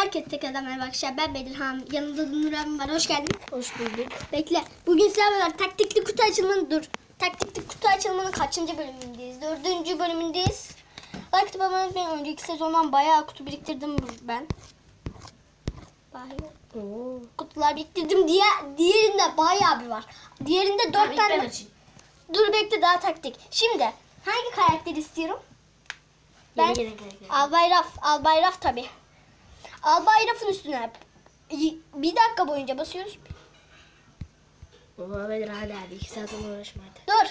Herkese tekrardan merhaba arkadaşlar. Ben Bedirhan. Yanımda da Nur abim var. Hoş geldin. Hoş bulduk. Bekle. Bugün sizlerle beraber taktikli kutu açılımını dur. Taktikli kutu açılımının kaçıncı bölümündeyiz? Dördüncü bölümündeyiz. Like atıp abone olmayı önceki sezondan bayağı kutu biriktirdim ben. Bayağı Oo. kutular biriktirdim. Diğer, diğerinde bayağı bir var. Diğerinde dört Tamam, tane ben açayım. Dur bekle daha taktik. Şimdi hangi karakter istiyorum? Ben Yeni gelen karakter. Albay Raf, Albay Raf tabi. Albay Raf'ın üstüne bir dakika boyunca basıyoruz. Baba Bedir hadi hadi. iki saat uğraşma hadi. Dur.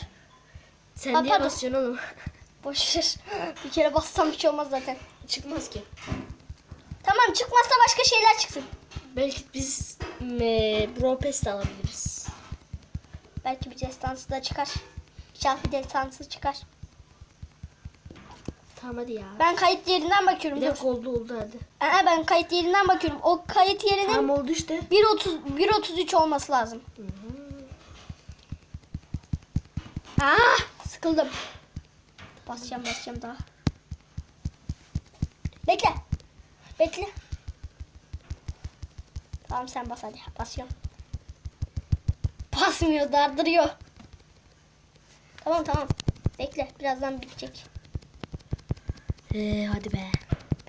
Sen Ha, niye pardon. basıyorsun oğlum? Boş ver. Bir kere bassam bir şey olmaz zaten. Çıkmaz ki. Tamam çıkmazsa başka şeyler çıksın. Belki biz e, Bro Pass de alabiliriz. Belki bir destansı da çıkar. Bir destansı çıkar. Tamam hadi ya. Ben kayıt yerinden bakıyorum. bir dakika oldu oldu hadi. Aa, ben kayıt yerinden bakıyorum. O kayıt yerinin Tamam oldu işte. 1.30 1.33 olması lazım. Ah, sıkıldım. Basacağım basacağım daha. Bekle. Bekle. Tamam sen bas hadi. Basıyorum. Basmıyor dardırıyor. Tamam tamam. Bekle birazdan bitecek. Ee, hadi be.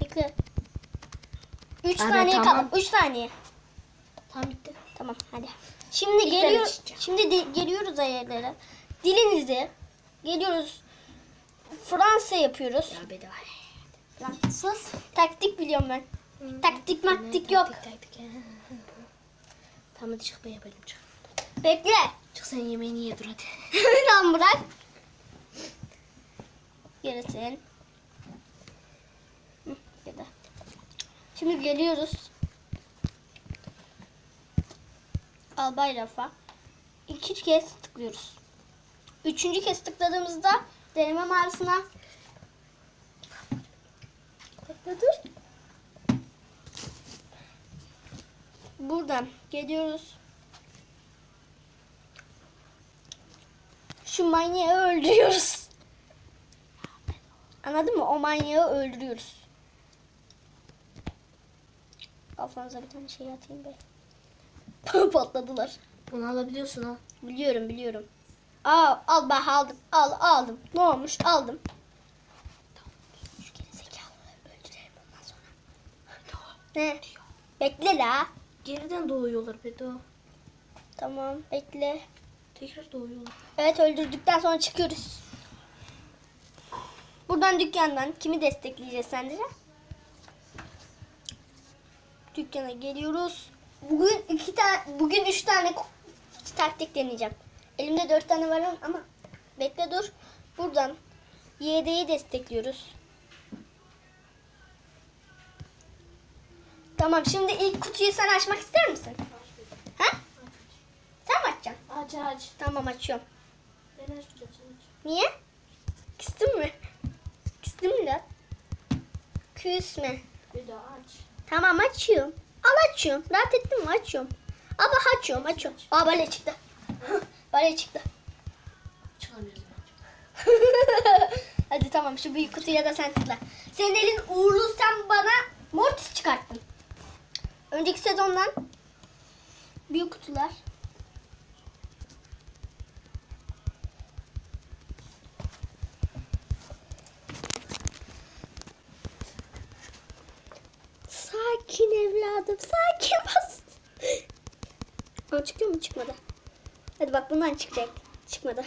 Bekle. 3 Hadi, saniye tamam. kaldı. 3 saniye. Tamam bitti. Tamam hadi. Şimdi İlk geliyor. Şimdi de- geliyoruz ayarlara. Dilinizi geliyoruz. Fransa yapıyoruz. Ya bedava. Fransız. Taktik biliyorum ben. Taktik maktik yok. Taktik taktik. tamam hadi çık be yapalım çık. Bekle. Çık sen yemeğini ye dur hadi. Tamam bırak. Gerisin. Hı, ya da. Şimdi geliyoruz. Albay rafa. İki kez tıklıyoruz. Üçüncü kez tıkladığımızda deneme mağarasına Bekle dur. Buradan geliyoruz. Şu manyağı öldürüyoruz. Anladın mı? O manyağı öldürüyoruz. Kafanıza bir tane şey atayım be. Patladılar. Bunu alabiliyorsun ha. Biliyorum biliyorum. Aa, al ben aldım. Al aldım. Ne olmuş? Aldım. Ne? Bekle la. Geriden doğuyorlar Bedo. Tamam bekle. Tekrar doğuyorlar. Evet öldürdükten sonra çıkıyoruz. Buradan dükkandan kimi destekleyeceğiz sence? Dükkana geliyoruz. Bugün iki tane, bugün üç tane ku- taktik deneyeceğim. Elimde dört tane var ama bekle dur. Buradan YD'yi destekliyoruz. Tamam şimdi ilk kutuyu sen açmak ister misin? Ha? Sen mi açacaksın? Aç aç. Tamam açıyorum. Ben açmayacağım. Niye? Küstün mü? Küstün mü lan? Küsme. Bedo aç. Tamam açıyorum. Al açıyorum. Rahat ettin mi? Açıyorum. Ama açıyorum açıyorum. Aa bale çıktı. bale çıktı. Hadi tamam şu büyük kutuya da sen tıkla. Senin elin uğurlu sen bana mortis çıkarttın. Önceki sezondan büyük kutular. Sakin evladım sakin bas. Aa, çıkıyor mu çıkmadı. Hadi bak bundan çıkacak. Çıkmadı.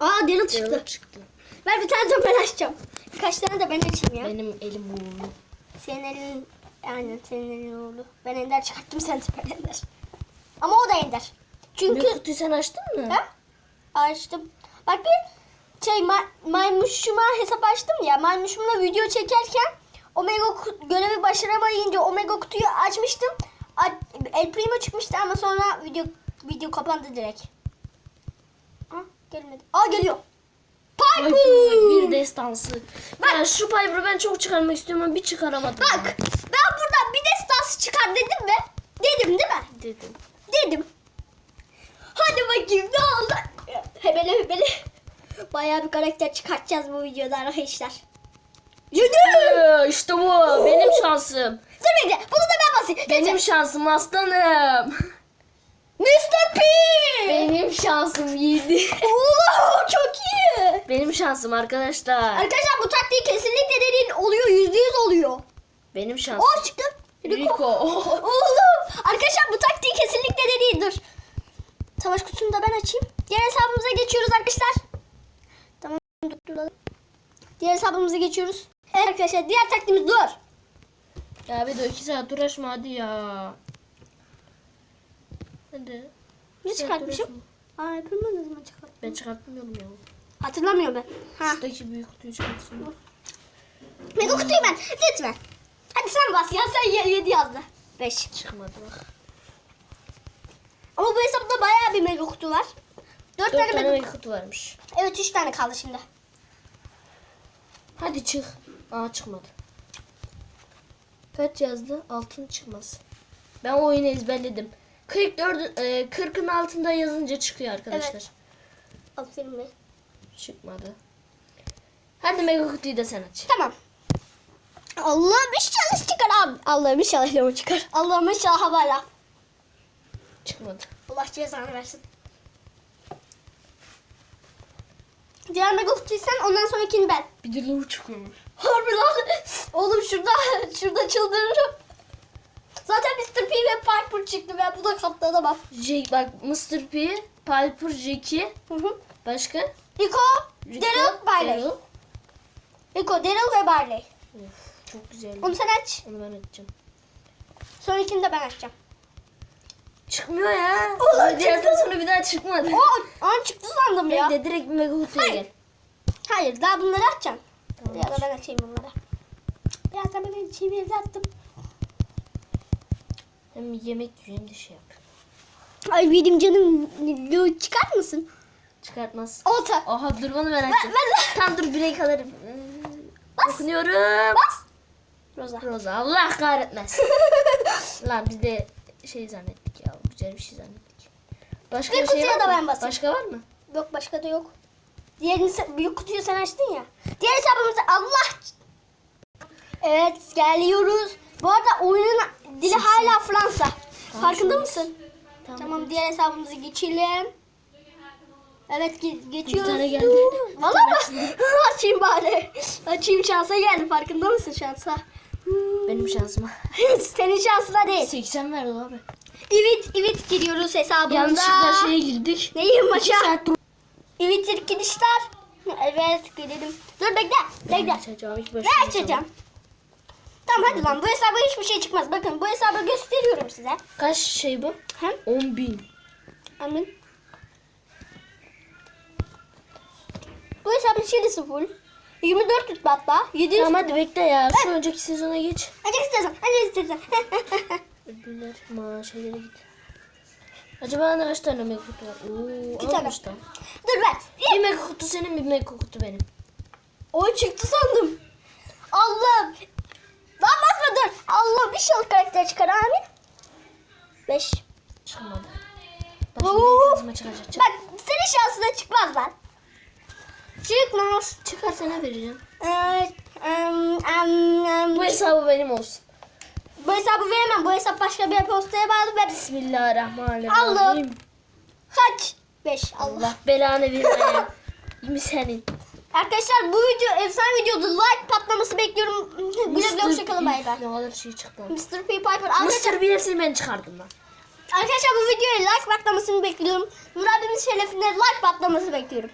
Aa Daryl çıktı. Çıktı. çıktı. Ver bir tane de ben açacağım. Kaç tane de ben açayım ya. Benim elim uğurlu. Senin elin, aynen senin elin uğurlu. Ben ender çıkarttım sen süper ender. Ama o da ender. Çünkü Ne kutuyu sen açtın mı? ha? açtım. Bak bir şey ma- maymuşuma hesap açtım ya. Maymuşumla video çekerken Omega görevi başaramayınca Omega kutuyu açmıştım. El Primo çıkmıştı ama sonra video video kapandı direkt. Aa, gelmedi. Aa geliyor. Piper! bir destansı. Ben şu Piper'ı ben çok çıkarmak istiyorum ama bir çıkaramadım. Bak ben buradan bir destansı çıkar dedim mi? Dedim değil mi? Dedim. Dedim. Hadi bakayım ne oldu? Hebele hebele. Bayağı bir karakter çıkartacağız bu videoda arkadaşlar. Yedi. İşte bu. Benim şansım. Dur bekle. Bunu da ben basayım. Benim şansım aslanım. Mr. P. Benim şansım yedi. Oo, çok iyi. Benim şansım arkadaşlar. Arkadaşlar bu taktiği kesinlikle dediğin oluyor. Yüzde yüz oluyor. Benim şansım. O çıktı. Rico. Rico. Oğlum. Arkadaşlar bu taktiği kesinlikle dediğin dur. Savaş kutusunu da ben açayım. Diğer hesabımıza geçiyoruz arkadaşlar. Tamam durduralım. Diğer hesabımıza geçiyoruz. Evet arkadaşlar diğer taktiğimiz dur. Ya bir de iki saat uğraşma hadi ya. Hadi. Ne çıkartmışım? Aa yapılmadı ne zaman çıkarttım? Ben çıkartmıyorum ya. Hatırlamıyorum ben. Ha. Şuradaki büyük kutuyu çıkartsın. Mega kutuyu ben. Lütfen. Hadi sen bas ya. Sen 7 yazdı. 5. Çıkmadı bak. Ama bu hesapta bayağı bir mega kutu var. 4 Dört tane, tane mega kutu varmış. Evet 3 tane kaldı şimdi. Hadi çık. Aa çıkmadı. Kaç yazdı? Altın çıkmaz. Ben oyunu ezberledim. 44 e, 40'ın altında yazınca çıkıyor arkadaşlar. Evet. Aferin be. Çıkmadı. Hadi mega kutuyu da sen aç. Tamam. Allah'ım inşallah çıkar abi. Allah'ım inşallah lemon çıkar. Allah'ım inşallah havayla. Çıkmadı. Allah cezanı versin. Diğer mega kutuyu sen ondan sonrakini ben. Bir de low çıkıyormuş. Harbi lan. Oğlum şurada şurada çıldırırım. Zaten Mr. P ve Piper çıktı ben buna katlanamam. Jake bak Mr. P, Piper, Jackie, Hı hı. başka? Rico, Rico, Daryl, Barley. Daryl. Rico, Daryl ve Barley. Of, çok güzel. Onu sen aç. Onu ben açacağım. Sonrakini de ben açacağım. Çıkmıyor ya. Ulan Diğerden sonra bir daha çıkmadı. Oo, an çıktı sandım ya. Bekle direkt mega kutuya gel. Hayır daha bunları açacağım. Tamam. Ya da ben açayım bunları. Biraz da ben açayım evlattım. Hem yemek yiyor hem de şey yap. Ay benim canım Lo, çıkar mısın? Çıkartmaz. Olta. Aha dur bunu ben Ben, açacağım. ben, Tam dur break alırım. Bas. Okunuyorum. Bas. Roza. Roza Allah kahretmez. Lan biz de şey zannettik ya. Güzel bir şey zannettik. Başka Bir şey var da mı? ben basayım. Başka var mı? Yok başka da yok. Diğerini büyük kutuyu sen açtın ya. Evet geliyoruz. Bu arada oyunun dili hala Fransa. Farkında mısın? Tamam diğer hesabımıza geçelim. Evet ge- geçiyoruz. tane geldi. Valla mı? Açayım bari. Açayım şansa geldi. Farkında mısın şansa? Benim şansıma. Senin şansına değil. 80 verdi abi. Evet evet giriyoruz hesabımıza. Yanlışlıkla şeye girdik. Neyim 2 maça? saat. Evet arkadaşlar. Evet gidelim. Dur bekle. Bekle. Açacağım ilk Ne başta. açacağım? Tamam hadi lan bu hesaba hiçbir şey çıkmaz. Bakın bu hesabı gösteriyorum size. Kaç şey bu? Hem 10 bin. Amin. Bu hesabın şilisi full. 24 rütbe hatta. 700. Tamam hadi bekle ya. Şu önceki sezona geç. Hadi istersen. Hadi istersen. Ödüller, ma şeylere git. Acaba ne kaç tane mega kutu var? Oo, İki tane. almış da. Dur ben. Bir mega kutu senin, bir mega kutu benim. O çıktı sandım. Allah'ım. Lan basma dur. Allah'ım inşallah karakter çıkar amin. 5. Çıkmadı. Bak şimdi çıkacak. Çık. Bak senin şansına çıkmaz lan. Çıkmaz. Çıkar sana vereceğim. Evet. Bu hesabı benim olsun. Bu hesabı veremem. Bu hesap başka bir postaya bağlı ve Bismillahirrahmanirrahim. Allah. kaç? 5. Allah. Allah belanı vermeye. Kimi senin? Arkadaşlar bu video efsane videodu. Like patlaması bekliyorum. Güle güle hoşçakalın bay bay. Ne kadar şey çıktı. Mr. P. Piper. Arkadaşlar, Mr. Hepsini ben çıkardım lan. arkadaşlar bu videoya like patlamasını bekliyorum. Nur abimin şerefine like patlaması bekliyorum.